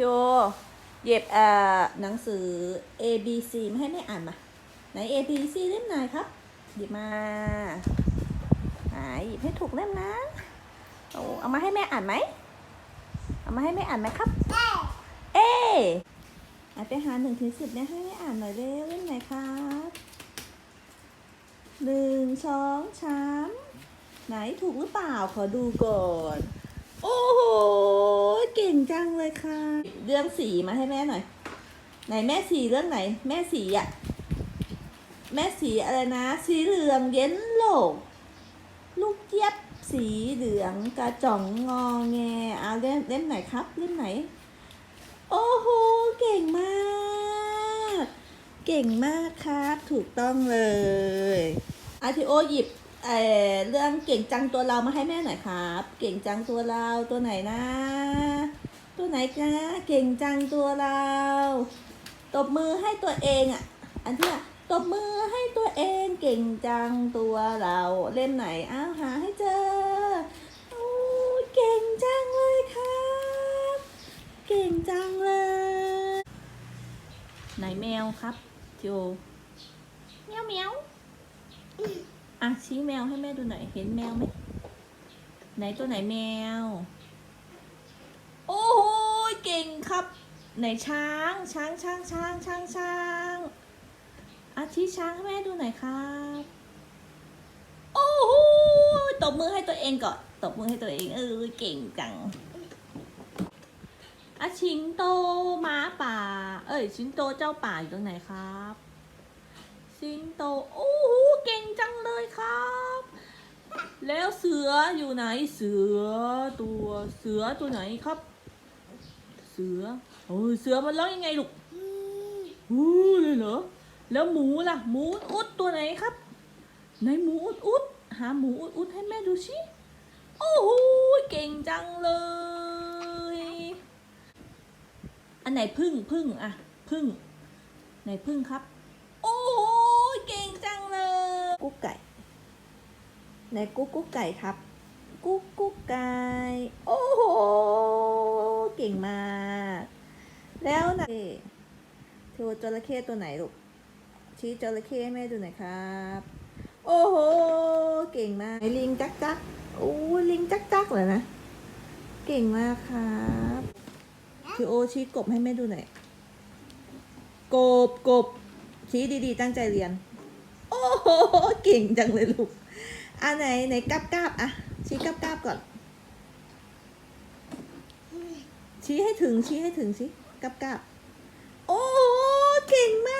โอเย็บเอ่อหนังสือ A B C มาให้แม่อ่านมา ไหน A B C เล่มไหนครับ หยิบมาไหนหยิบให้ถูกเล่มนะเอาเอามาให้แม่อ่านไหมเอามาให้แม่อ่านไหมครับ เออ่านไปหาหนึ่งถึงสิบเนี่ยให้แม่อ่านหน่อยเร็วเล่มไหนครับหนึ่งสองสามไหนถูกหรือเปล่าขอดูก่อน โอ้โห เก่งจังเลยค่ะ เรื่องสีมาให้แม่หน่อย ไหนแม่สีเรื่องไหน แม่สีอะแม่สีอะไรนะ สีเหลืองเย็นโลก ลูกเจี๊ยบสีเหลืองกระจ่องงอแงเอาเล่มเล่มไหนครับเล่มไหน โอ้โหเก่งมาก เก่งมากครับ ถูกต้องเลยอาทิโอหยิบเออเรื่องเก่งจังตัวเรามาให้แม่หน่อยครับ เก่งจังตัวเราตัวไหนนะ ตัวไหนนะเก่งจังตัวเรา ตบมือให้ตัวเองอะ อันที่อะตบมือให้ตัวเองเก่งจังตัวเรา เล่มไหนอ้าวหาให้เจอโอ้ยเก่งจังเลยครับ เก่งจังเลย ไหนแมวครับโจเมียวเมียวอะชี้แมวให้แม่ดูหน่อยเห็นแมวไหมไหนตัวไหนแมวโอ้โห เก่งครับ ไหนช้างช้างช้างช้างช้างช้างอาชี้ช้างให้แม่ดูหน่อยครับโอ้โหตบมือให้ตัวเองก่อนตบมือให้ตัวเองเออเก่งจังอาชิงโตม้าป่า เอ้ยชิงโตเจ้าป่าอยู่ตรงไหนครับสิงโตโอ้โหเก่งจังเลยครับแล้วเสืออยู่ไหนเสือตัวเสือตัวไหนครับ สือโอ้ยเสือมันร้องยังไงลูกอู้เลยเหรอ แล้วหมูล่ะ หมูอุดตัวไหนครับ ไหนหมูอุดอุดหาหมูอุดอุดให้แม่ดูชิโอ้โหเก่งจังเลย อันไหนพึ่งพึ่งอะพึ่ง ไหนพึ่งครับ โอ้โหเก่งจังเลย กุ๊กไก่ ไหนกุ๊กกุ๊กไก่ครับ กุ๊กกุ๊กไก่ โอ้โห เก่งมาก แล้วนะโชว์จระเข้ตัวไหนลูก ชี้จระเข้ให้แม่ดูหน่อยครับ โอ้โห เก่งมากลิงจักจักโอ้ลิงจักจักเหรอนะ เก่งมากครับพี่โอชี้กบให้แม่ดูหน่อย กบกบชี้ดีๆ ตั้งใจเรียน โอ้โห เก่งจังเลยลูกอะไหนไหนกราบกราบอะชี้กราบกราบก่อน ชี้ให้ถึงชี้ให้ถึงสิกับกับโอ้เก่งมาก